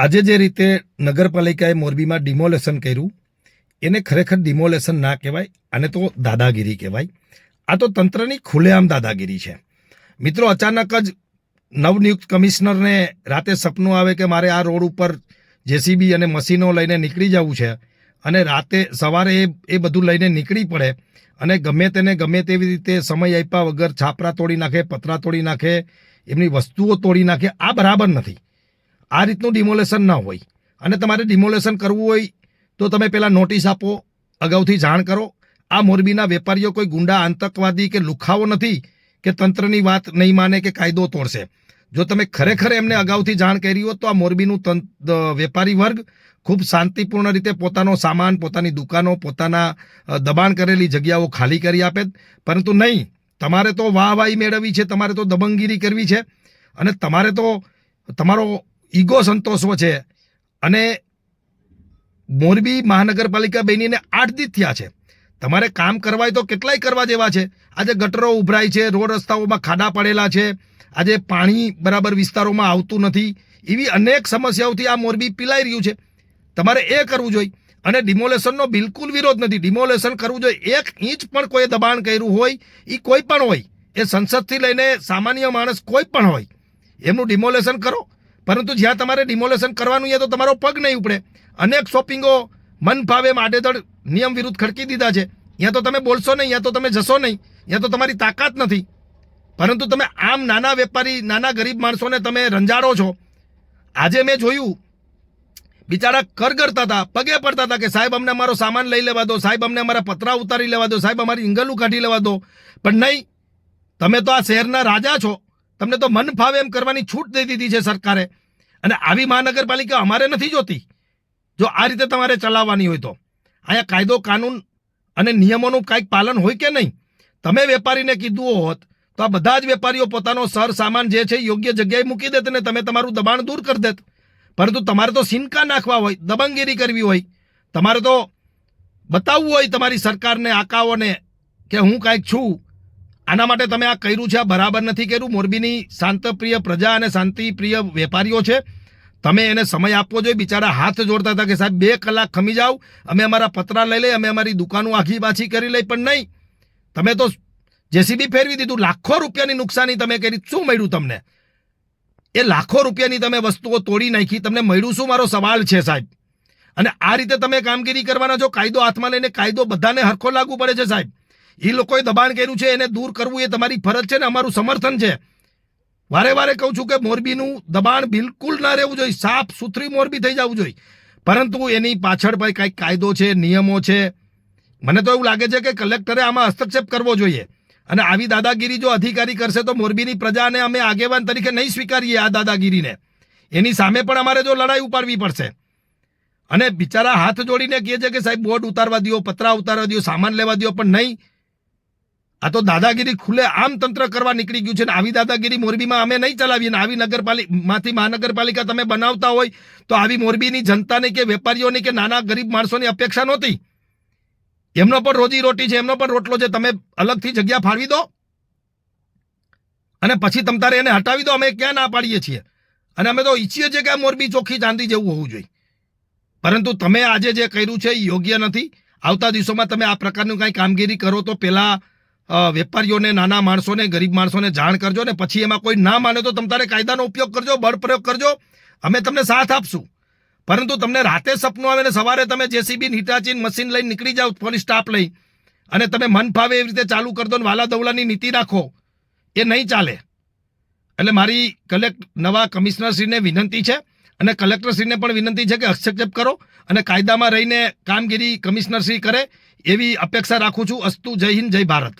આજે જે રીતે નગરપાલિકાએ મોરબીમાં ડિમોલેશન કર્યું, એને ખરેખર ડિમોલેશન ના કહેવાય અને તો દાદાગીરી કહેવાય. આ તો તંત્રની ખુલ્લેઆમ દાદાગીરી છે. મિત્રો, અચાનક જ નવનિયુક્ત કમિશનરને રાતે સપનું આવે કે મારે આ રોડ ઉપર જેસીબી અને મશીનો લઈને નીકળી જવું છે અને રાતે સવારે એ એ બધું લઈને નીકળી પડે અને ગમે તેને ગમે તેવી રીતે સમય આપ્યા વગર છાપરા તોડી નાખે, પતરા તોડી નાખે, એમની વસ્તુઓ તોડી નાખે, આ બરાબર નથી. આ રીતનું ડિમોલેશન ન હોય. અને તમારે ડિમોલેશન કરવું હોય તો તમે પહેલાં નોટિસ આપો, અગાઉથી જાણ કરો. આ મોરબીના વેપારીઓ કોઈ ગુંડા, આતંકવાદી કે લુખાવો નથી કે તંત્રની વાત નહીં માને કે કાયદો તોડશે. જો તમે ખરેખર એમને અગાઉથી જાણ કરી હોત તો આ મોરબીનું વેપારી વર્ગ ખૂબ શાંતિપૂર્ણ રીતે પોતાનો સામાન, પોતાની દુકાનો, પોતાના દબાણ કરેલી જગ્યાઓ ખાલી કરી આપે. પરંતુ નહીં, તમારે તો વાહવાહી મેળવવી છે, તમારે તો દબંગગીરી કરવી છે. અને તમારે તો, તમારો ઈગો સંતોષવો છે. અને મોરબી મહાનગરપાલિકા બનીને આઠ દી થયા છે. તમારે કામ કરવાય તો કેટલાય કરવા જેવા છે. આજે ગટરો ઉભરાય છે, રોડ રસ્તાઓમાં ખાડા પડેલા છે. આજે પાણી બરાબર વિસ્તારોમાં આવતું નથી. એવી અનેક સમસ્યાઓથી આ મોરબી પીલાઈ રહ્યું છે. તમારે એ કરવું જોઈએ. અને ડિમોલેશનનો બિલકુલ વિરોધ નથી. ડિમોલેશન કરવું જોઈએ. એક ઇંચ પણ કોઈ દબાણ કર્યું હોય એ કોઈ પણ હોય. એ સંસદથી લઈને સામાન્ય માણસ કોઈ પણ હોય. એમનું ડિમોલેશન કરો. પરંતુ જ્યાં તમારે ડિમોલેશન કરવાનું છે તો તમારો પગ નહીં ઉપડે. અનેક શોપિંગો મન ભાવે આડેધડ નિયમ વિરુદ્ધ ખડકી દીધા છે. ત્યાં તો તમે બોલશો નહીં, યા તો તમે જશો નહીં, યા તો તમારી તાકાત નથી. પરંતુ તમે આમ નાના વેપારી, નાના ગરીબ માણસોને તમે રંજાડો છો. આજે મેં જોયું, બિચારા કરગરતા હતા, પગે પડતા હતા કે સાહેબ અમને અમારો સામાન લઈ લેવા દો, સાહેબ અમને અમારા પતરા ઉતારી લેવા દો, સાહેબ અમારી ઇંગલું કાઢી લેવા દો. પણ નહીં, તમે તો આ શહેરના રાજા છો. તમને તો મન ફાવે એમ કરવાની છૂટ દઈ દીધી છે સરકારે. અને આવી મહાનગરપાલિકા અમારે નથી જોતી. જો આ રીતે તમારે ચલાવવાની હોય તો. અહીંયા કાયદો, કાનૂન અને નિયમોનું કાંઈક પાલન હોય કે નહીં? તમે વેપારીને કીધું હોત તો આ બધા જ વેપારીઓ પોતાનો સર સામાન જે છે યોગ્ય જગ્યાએ મૂકી દેત અને તમે તમારું દબાણ દૂર કરી દેત. પરંતુ તમારે તો સિનકા નાખવા હોય દબંગગીરી કરવી હોય. તમારે તો બતાવવું હોય તમારી સરકારને, આકાઓને કે હું કાંઈક છું. આના માટે તમે આ કર્યું છે, આ બરાબર નથી કર્યું. મોરબીની શાંતપ્રિય પ્રજા અને શાંતિપ્રિય વેપારીઓ છે. તમે એને સમય આપવો જોઈએ. બિચારા હાથ જોડતા હતા કે સાહેબ, બે કલાક ખમી જાઓ. અમે અમારા પતરા લઈ લઈ, અમે અમારી દુકાનો આખી પાછી કરી લઈ, પણ નહીં. તમે તો જેસીબી ફેરવી દીધું. લાખો રૂપિયાની નુકસાની તમે કરી. શું મળ્યું તમને? એ લાખો રૂપિયાની તમે વસ્તુઓ તોડી નાખી. તમને મળ્યું શું? મારો સવાલ છે, સાહેબ. અને આ રીતે તમે કામગીરી કરવાના છો. કાયદો હાથમાં લઈને કાયદો બધાને હરખો લાગુ પડે છે, સાહેબ. એ લોકોએ દબાણ કર્યું છે, એને દૂર કરવું એ તમારી ફરજ છે ને અમારું સમર્થન છે. વારે વારે કહું છું કે મોરબીનું દબાણ બિલકુલ ના રહેવું જોઈએ, સાફ સુથરી મોરબી થઈ જવું જોઈએ. પરંતુ એની પાછળ ભાઈ કંઈક કાયદો છે, નિયમો છે. મને તો એવું લાગે છે કે કલેક્ટરે આમાં હસ્તક્ષેપ કરવો જોઈએ. અને આવી દાદાગીરી જો અધિકારી કરશે તો મોરબીની પ્રજાને અમે આગેવાન તરીકે નહીં સ્વીકારીએ આ દાદાગીરીને. એની સામે પણ અમારે જો લડાઈ ઉપાડવી પડશે. અને બિચારા હાથ જોડીને કહે છે કે સાહેબ, બોર્ડ ઉતારવા દો પતરા ઉતારવા દો સામાન લેવા દો પણ નહીં. આ તો દાદાગીરી ખુલ્લે આમ તંત્ર કરવા નીકળી ગયું છે ને આવી દાદાગીરી મોરબીમાં અમે નહીં ચલાવીએ આવી નગરપાલિકામાંથી મહાનગરપાલિકા તમે બનાવતા હોય તો આવી મોરબીની જનતાને કે વેપારીઓની કે નાના ગરીબ માણસોની અપેક્ષા નહોતી. એમનો પણ રોજી રોટી છે, એમનો પણ રોટલો છે, તમે અલગથી જગ્યા ફાળવી દો. અને પછી તમ તારે એને હટાવી દો, અમે ક્યાં ના પાડીએ છીએ. અને અમે તો ઈચ્છીએ છીએ કે આ મોરબી ચોખ્ખી ચાંદી જેવું હોવું જોઈએ. પરંતુ તમે આજે જે કર્યું છે એ યોગ્ય નથી. આવતા દિવસોમાં તમે આ પ્રકારનું કાંઈ કામગીરી કરો તો પહેલા વેપારીઓને, નાના માણસોને, ગરીબ માણસોને જાણ કરજો ને પછી એમાં કોઈ ના માને તો તમારે કાયદાનો ઉપયોગ કરજો, બળ પ્રયોગ કરજો. અમે તમને સાથ આપશું. પરંતુ તમને રાતે સપનું આવે ને સવારે તમે જેસીબી, હિટાચીન મશીન લઈને નીકળી જાઓ, પોલીસ સ્ટાફ લઈ. અને તમે મન ફાવે એવી રીતે ચાલુ કરી દો ને વાલા દવલાની નીતિ રાખો. એ નહીં ચાલે. એટલે મારી કલેક્ટ નવા કમિશનરશ્રીને વિનંતી છે અને કલેક્ટરશ્રીને પણ વિનંતી છે કે હસ્તક્ષેપ કરો અને કાયદામાં રહીને કામગીરી કમિશનરશ્રી કરે એવી અપેક્ષા રાખું છું. અસ્તુ જય હિન્દ, જય ભારત.